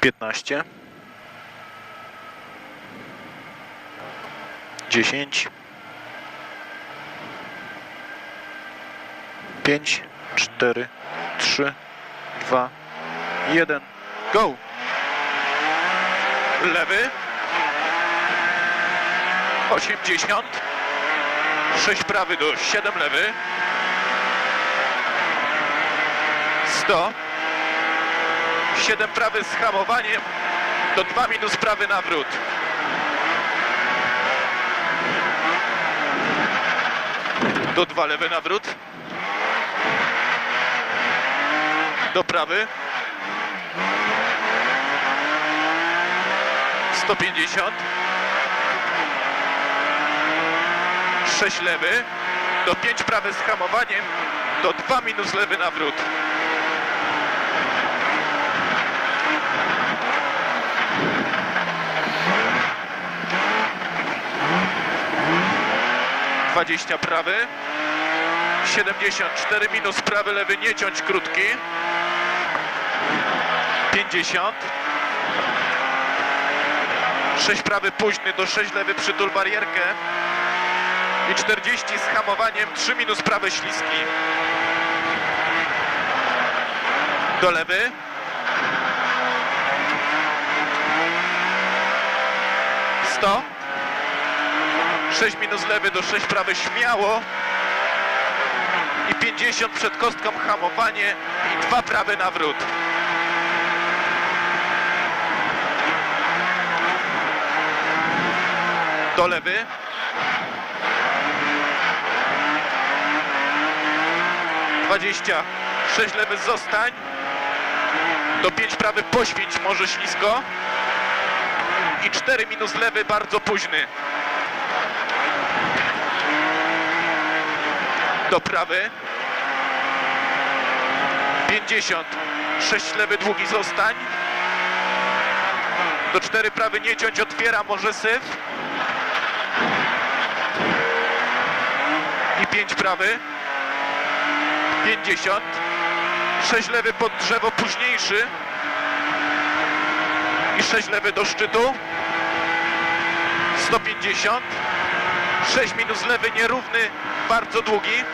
15 10 5 4 3 2 1 Go! Lewy. 80 6 prawy do 7 lewy. 100 7 prawy z hamowaniem do 2 minus prawy nawrót. Do 2 lewy nawrót. Do prawy. 150. 6 lewy. Do 5 prawy z hamowaniem. Do 2 minus lewy nawrót. Dwadzieścia prawy. 74 minus prawy, lewy, nie ciąć krótki. 50. 6 prawy późny do 6 lewy przytul barierkę. I 40 z hamowaniem, 3 minus prawy śliski. Do lewy. Sto. 6 minus lewy do 6 prawy śmiało. I 50 przed kostką hamowanie i 2 prawy nawrót. Do lewy. Dwadzieścia. Sześć lewy zostań. Do pięć prawy poświęć może ślisko. I cztery minus lewy bardzo późny. Do prawy. 50. 6 lewy długi zostań. Do 4 prawy nie ciąć otwiera może syf. I 5 prawy. 50. 6 lewy pod drzewo późniejszy. I 6 lewy do szczytu. 150. 6 minus lewy nierówny, bardzo długi.